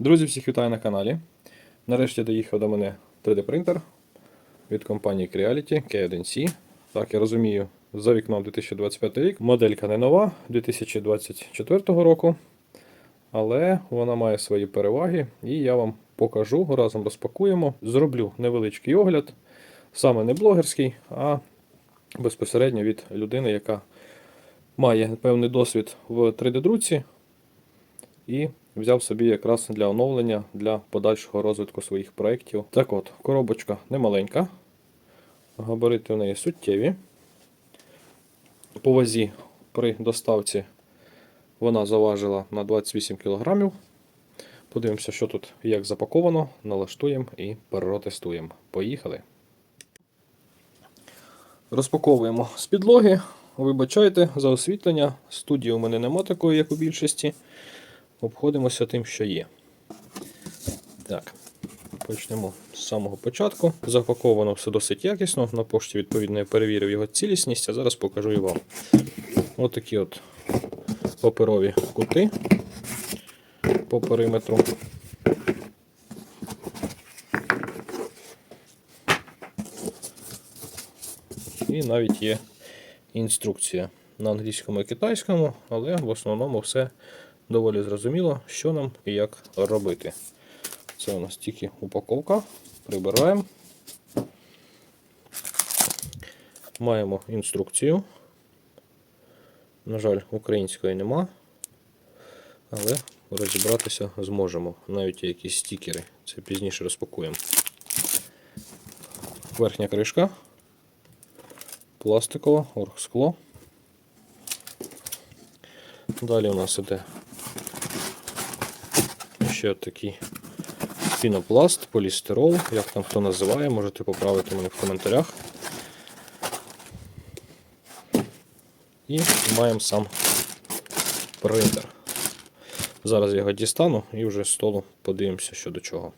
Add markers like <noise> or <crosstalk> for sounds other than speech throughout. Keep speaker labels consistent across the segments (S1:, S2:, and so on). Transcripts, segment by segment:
S1: Друзі, всіх вітаю на каналі. Нарешті доїхав до мене 3D-принтер від компанії Creality K1C. Так, я розумію, за вікном 2025 рік. Моделька не нова 2024 року. Але вона має свої переваги, і я вам покажу, разом розпакуємо. Зроблю невеличкий огляд, саме не блогерський, а безпосередньо від людини, яка має певний досвід в 3D-друці і взяв собі якраз для оновлення для подальшого розвитку своїх проєктів. Так от, коробочка немаленька, габарити в неї суттєві. По вазі при доставці вона заважила на 28 кг. Подивимося, що тут як запаковано, налаштуємо і протестуємо. Поїхали. Розпаковуємо з підлоги. Вибачайте за освітлення. Студії у мене нема такої, як у більшості. Обходимося тим, що є. Так, почнемо з самого початку. Запаковано все досить якісно. На пошті, відповідно, я перевірив його цілісність, а зараз покажу і вам. Ось такі от паперові кути по периметру. І навіть є інструкція на англійському і китайському, але в основному все доволі зрозуміло, що нам і як робити. Це у нас тільки упаковка. Прибираємо. Маємо інструкцію. На жаль, української нема, але розібратися зможемо. Навіть якісь стікери. Це пізніше розпакуємо. Верхня кришка, пластикова, оргскло. Далі у нас іде ще такий пінопласт, полістирол, як там хто називає, можете поправити мене в коментарях. І маємо сам принтер. Зараз я його дістану і вже з столу подивимося, що до чого.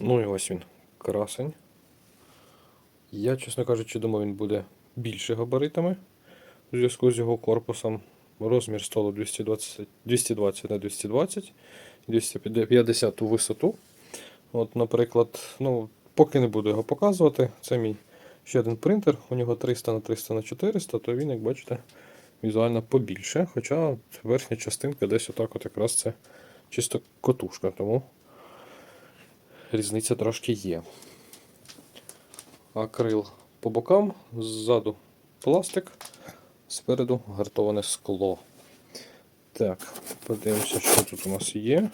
S1: Ну і ось він, красень. Я, чесно кажучи, думав, він буде більше габаритами у зв'язку з його корпусом. Розмір столу 220 220 на 220, 250 у висоту. От, Наприклад, ну, поки не буду його показувати, це мій ще один принтер, у нього 300 на 300 на 400, то він, як бачите, візуально побільше. Хоча верхня частинка десь отак от якраз це чисто котушка, тому різниця трошки є. Акрил по бокам, ззаду пластик. Спереду гартоване скло. Так, подивимося, що тут у нас є.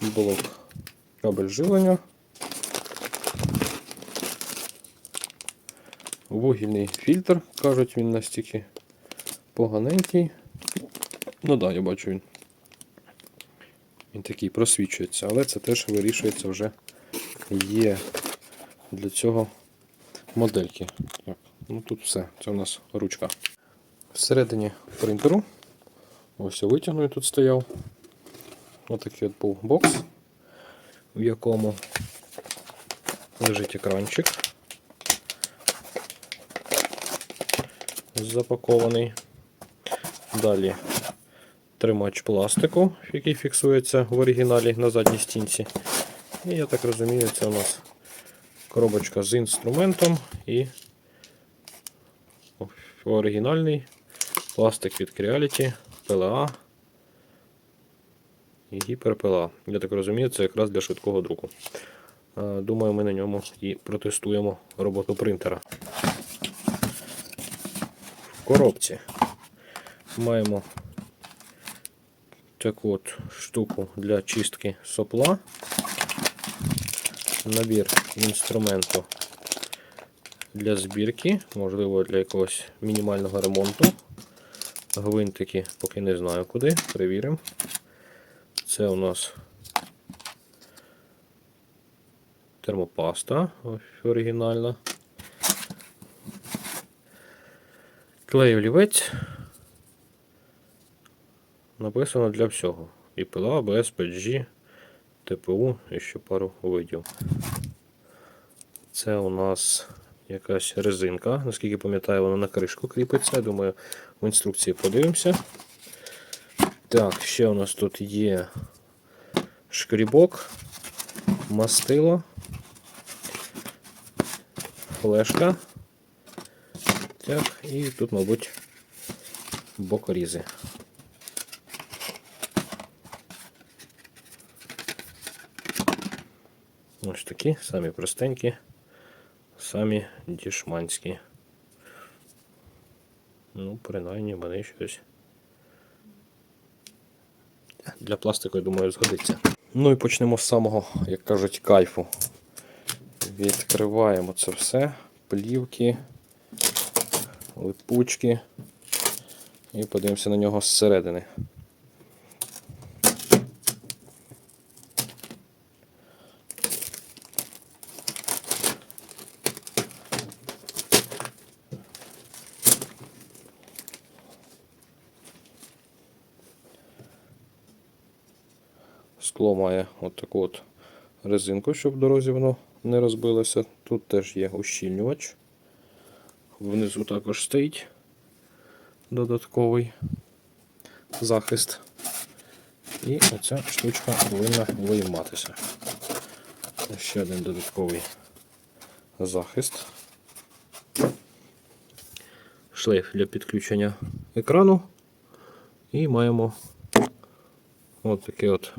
S1: Блок кабель живлення. Вугільний фільтр, кажуть, він настільки поганенький. Ну так, да, я бачу він. Він такий просвічується, але це теж вирішується вже є для цього модельки. Так, ну Тут все, це у нас ручка. Всередині принтеру. Ось я витягну, тут стояв. Ось такий от був бокс, в якому лежить екранчик. Запакований. Далі тримач пластику, який фіксується в оригіналі на задній стінці. І я так розумію, це у нас коробочка з інструментом і оригінальний пластик від Creality, PLA і гіперПЛА. Я так розумію, це якраз для швидкого друку. Думаю, ми на ньому і протестуємо роботу принтера. В коробці маємо таку от штуку для чистки сопла набір інструменту для збірки, можливо, для якогось мінімального ремонту. Гвинтики поки не знаю куди, перевіримо. Це у нас термопаста оригінальна. Клей олівець. Написано для всього. І пила, АБС, PG, ТПУ і ще пару видів. Це у нас якась резинка. Наскільки пам'ятаю, вона на кришку кріпиться. Думаю, в інструкції подивимося. Так, ще у нас тут є шкрібок, мастило, флешка. Так, і тут, мабуть, бокорізи. Ось такі, самі простенькі, самі дішманські. Ну, принаймні вони щось. Для пластику, я думаю, згодиться. Ну і почнемо з самого, як кажуть, кайфу. Відкриваємо це все, плівки, липучки. І подивимося на нього зсередини. Має от таку от резинку, щоб в дорозі воно не розбилося. Тут теж є ущільнювач. Внизу також стоїть додатковий захист. І оця штучка повинна вийматися. Ще один додатковий захист. Шлейф для підключення екрану. І маємо от таке от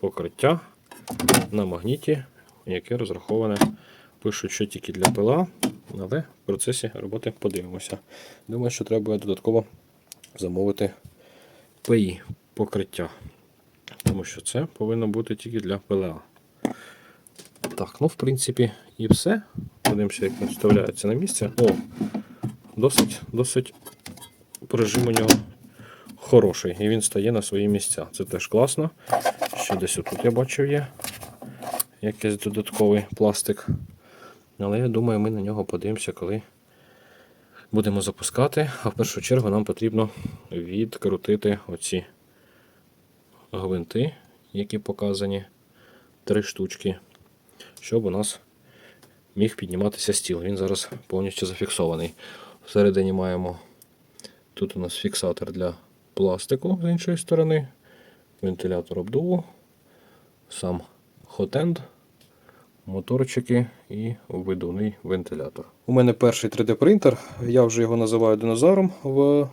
S1: покриття на магніті, яке розраховане, пишуть, що тільки для пила, але в процесі роботи подивимося. Думаю, що треба додатково замовити ПІ покриття. Тому що це повинно бути тільки для ПЛА. Так, ну в принципі і все. Подивимося, як він вставляється на місце. О, досить, досить режим у нього хороший. І він стає на свої місця. Це теж класно. Ще десь отут я бачив є якийсь додатковий пластик. Але я думаю, ми на нього подивимося, коли будемо запускати. А в першу чергу нам потрібно відкрутити оці гвинти, які показані. Три штучки, щоб у нас міг підніматися стіл. Він зараз повністю зафіксований. Всередині маємо тут у нас фіксатор для пластику з іншої сторони, вентилятор обдуву, сам хотенд, моторчики і видувний вентилятор. У мене перший 3D принтер, я вже його називаю динозавром в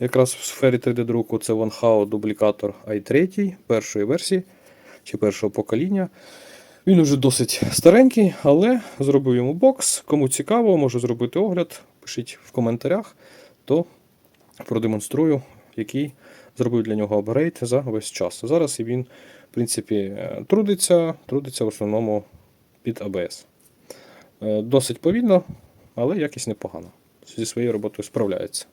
S1: якраз в сфері 3D друку. Це OneHao дублікатор i3 першої версії чи першого покоління. Він уже досить старенький, але зробив йому бокс. Кому цікаво, можу зробити огляд. Пишіть в коментарях, то продемонструю, який зробив для нього апгрейд за весь час. Зараз він, принципі, е, трудиться, трудиться в основному під ABS. Е, Досить повільно, але якість непогана. Зі своєю роботою справляється.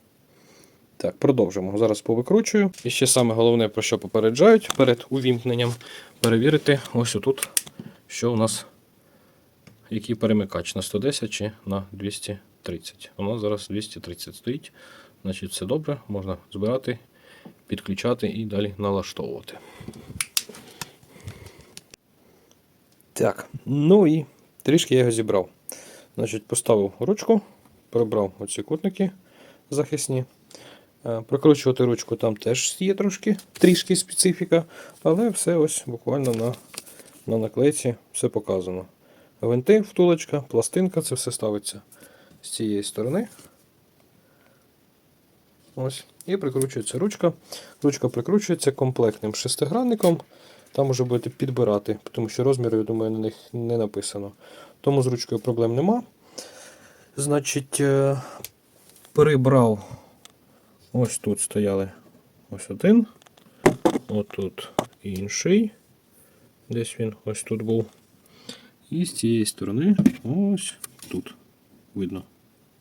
S1: Так, продовжимо. Зараз повикручую. І ще саме головне, про що попереджають перед увімкненням, перевірити ось отут, що у нас який перемикач на 110 чи на 230. У нас зараз 230 стоїть. Значить, все добре, можна збирати, підключати і далі налаштовувати. Так, ну і трішки я його зібрав. Значить, поставив ручку, прибрав оці кутники захисні. Е, Прикручувати ручку там теж є трошки трішки специфіка, але все ось буквально на, на наклейці все показано. Гвинти, втулочка, пластинка, це все ставиться з цієї сторони. Ось. І прикручується ручка. Ручка прикручується комплектним шестигранником. Там може будете підбирати, тому що розміру, я думаю, на них не написано. Тому з ручкою проблем нема. Значить, е, прибрав. Ось тут стояли ось один. Отут інший. Десь він ось тут був. І з цієї сторони ось тут. Видно.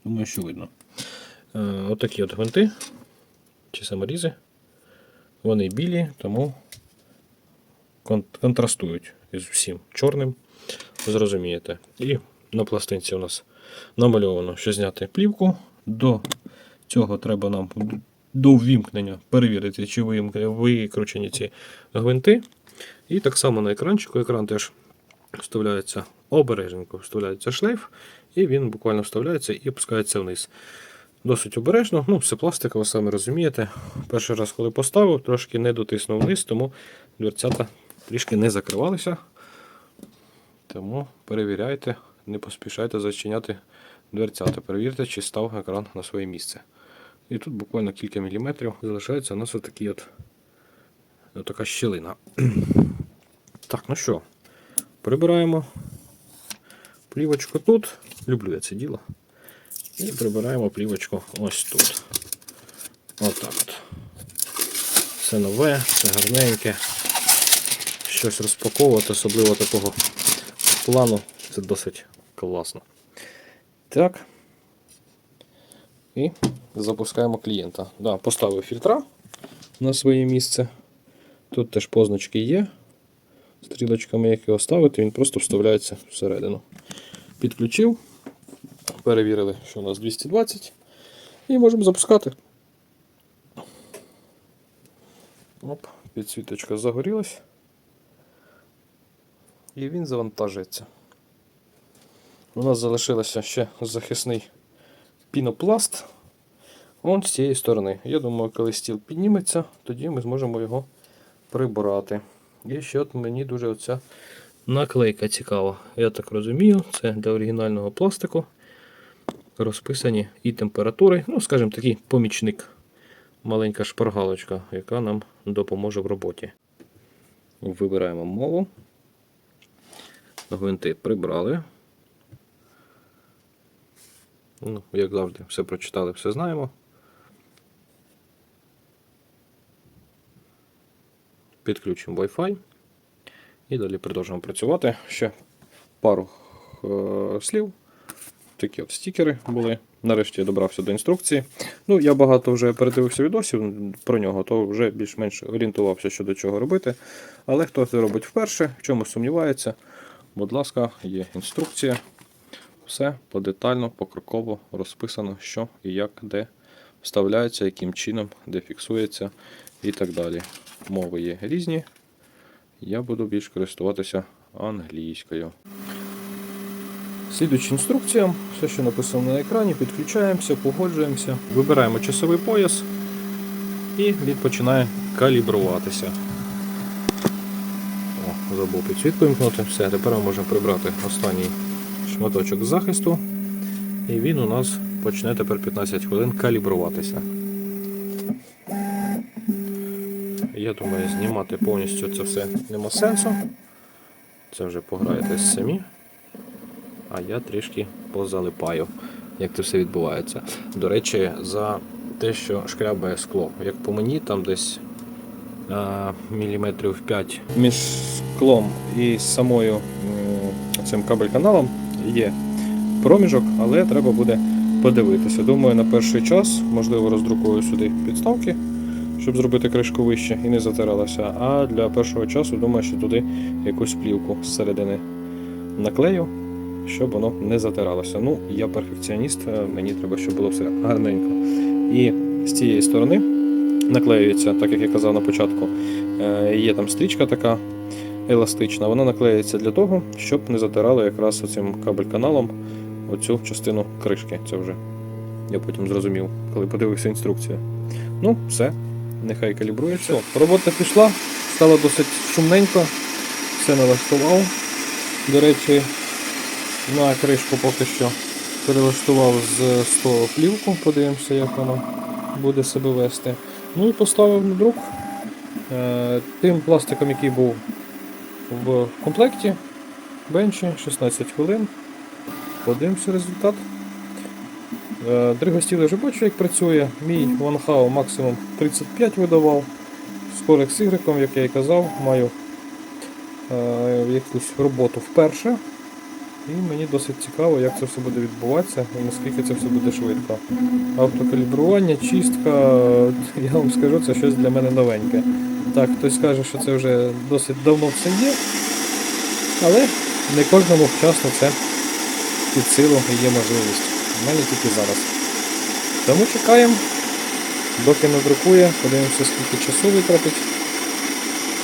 S1: Думаю, що видно. Е, Отакі от гвинти чи саморізи. Вони білі, тому контрастують із всім чорним. Зрозумієте. І на пластинці у нас намальовано, що зняти плівку. До цього треба нам до ввімкнення перевірити, чи викручені ці гвинти. І так само на екранчику. Екран теж вставляється обережненько, вставляється шлейф, і він буквально вставляється і опускається вниз. Досить обережно, ну, все пластикове, самі розумієте. Перший раз, коли поставив, трошки не дотиснув вниз, тому дверцята трішки не закривалися. Тому перевіряйте, не поспішайте зачиняти дверцята. Перевірте, чи став екран на своє місце. І тут буквально кілька міліметрів залишається у нас отакий от, отака щілина. <clears throat> Так, ну що, прибираємо плівочку тут. Люблю я це діло. І прибираємо плівочку ось тут. Отак от. Все нове, все гарненьке. Щось розпаковувати, особливо такого плану. Це досить класно. Так. І запускаємо клієнта. Да, поставив фільтра на своє місце. Тут теж позначки є. Стрілочками, як його ставити, він просто вставляється всередину. Підключив. Перевірили, що у нас 220. І можемо запускати. Оп, підсвіточка загорілась. І він завантажується. У нас залишилося ще захисний пінопласт. Вон з цієї сторони. Я думаю, коли стіл підніметься, тоді ми зможемо його прибрати. І ще от мені дуже оця наклейка цікава. Я так розумію, це для оригінального пластику. Розписані і температури. Ну, скажімо, такий помічник. Маленька шпаргалочка, яка нам допоможе в роботі. Вибираємо мову. Гвинти прибрали. Ну, як завжди, все прочитали, все знаємо. Підключимо Wi-Fi. І далі продовжуємо працювати. Ще пару е слів. Такі от стікери були. Нарешті я добрався до інструкції. Ну, я багато вже передивився відосів про нього, то вже більш-менш орієнтувався, що до чого робити. Але хто це робить вперше, в чому сумнівається, будь ласка, є інструкція. Все подетально, покроково розписано, що і як, де вставляється, яким чином, де фіксується і так далі. Мови є різні. Я буду більш користуватися англійською. Слідуючи інструкціям, все, що написано на екрані, підключаємося, погоджуємося, вибираємо часовий пояс і він починає калібруватися. Забув підсвітку вимкнути. Все, тепер ми можемо прибрати останній шматочок захисту. І він у нас почне тепер 15 хвилин калібруватися. Я думаю, знімати повністю це все нема сенсу. Це вже пограєтесь самі. А я трішки позалипаю, як це все відбувається. До речі, за те, що шкрябає скло. Як по мені, там десь міліметрів 5 між склом і самою цим кабель-каналом є проміжок, але треба буде подивитися. Думаю, на перший час, можливо, роздрукую сюди підставки, щоб зробити кришку вище і не затиралася. А для першого часу думаю, що туди якусь плівку зсередини наклею, щоб воно не затиралося. Ну, я перфекціоніст, е, мені треба, щоб було все гарненько. І з цієї сторони наклеюється, так як я казав на початку, е, є там стрічка така еластична, вона наклеюється для того, щоб не затирало якраз оцим кабель-каналом оцю частину кришки. Це вже я потім зрозумів, коли подивився інструкцію. Ну, все, нехай калібрується. Робота пішла, стало досить шумненько, все налаштував. До речі, на кришку поки що перелаштував з 100 плівку, подивимося, як воно буде себе вести. Ну і поставив на друк е, тим пластиком, який був в комплекті. Бенчі 16 хвилин. Подивимося результат. Е, Дригостіли вже бачу, як працює. Мій OneHow максимум 35 видавав. Скорик З Y, як я і казав, маю е, якусь роботу вперше. І мені досить цікаво, як це все буде відбуватися і наскільки це все буде швидко. Автокалібрування, чистка, я вам скажу, це щось для мене новеньке. Так, хтось каже, що це вже досить давно все є, але не кожному вчасно це під силу є можливість. У мене тільки зараз. Тому чекаємо, доки надрукує, подивимося, скільки часу витратить.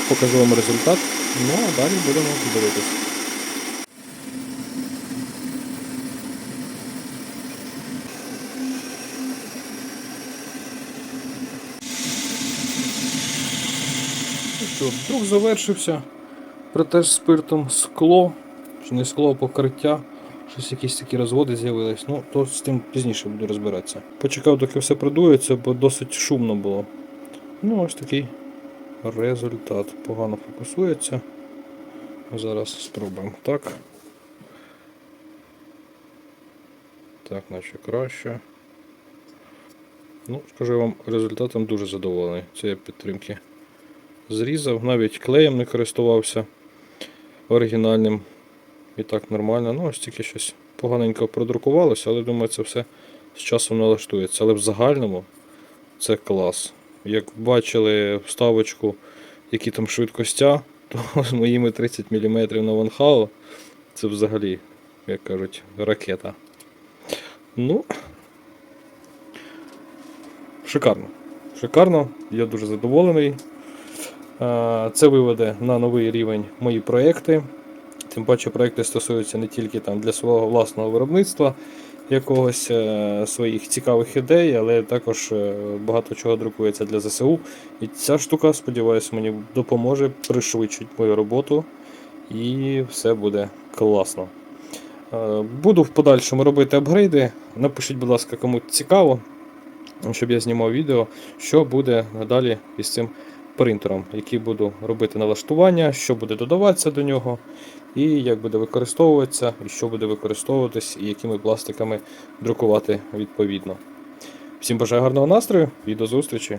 S1: Покажу вам результат. Ну а далі будемо дивитися. Що, друк завершився. Протеж спиртом скло, чи не скло, а покриття. Щось якісь такі розводи з'явились. Ну, то з тим пізніше буду розбиратися. Почекав, доки все продується, бо досить шумно було. Ну, ось такий результат. Погано фокусується. Зараз спробуємо так. Так, наче краще. Ну, скажу вам, результатом дуже задоволений. Я підтримки зрізав, навіть клеєм не користувався оригінальним. І так нормально. Ну, ось тільки щось поганенько продрукувалося, але думаю, це все з часом налаштується. Але в загальному це клас. Як бачили вставочку, які там швидкостя, то <laughs> з моїми 30 мм на ванхау це взагалі, як кажуть, ракета. Ну, шикарно. Шикарно, я дуже задоволений. Е, Це виведе на новий рівень мої проекти. Тим паче проекти стосуються не тільки там для свого власного виробництва, якогось е, своїх цікавих ідей, але також е, багато чого друкується для ЗСУ. І ця штука, сподіваюся, мені допоможе пришвидшити мою роботу, і все буде класно. Буду в подальшому робити апгрейди. Напишіть, будь ласка, кому цікаво, щоб я знімав відео, що буде надалі із цим принтером, який буду робити налаштування, що буде додаватися до нього, і як буде використовуватися, і що буде використовуватись, і якими пластиками друкувати відповідно. Всім бажаю гарного настрою і до зустрічі!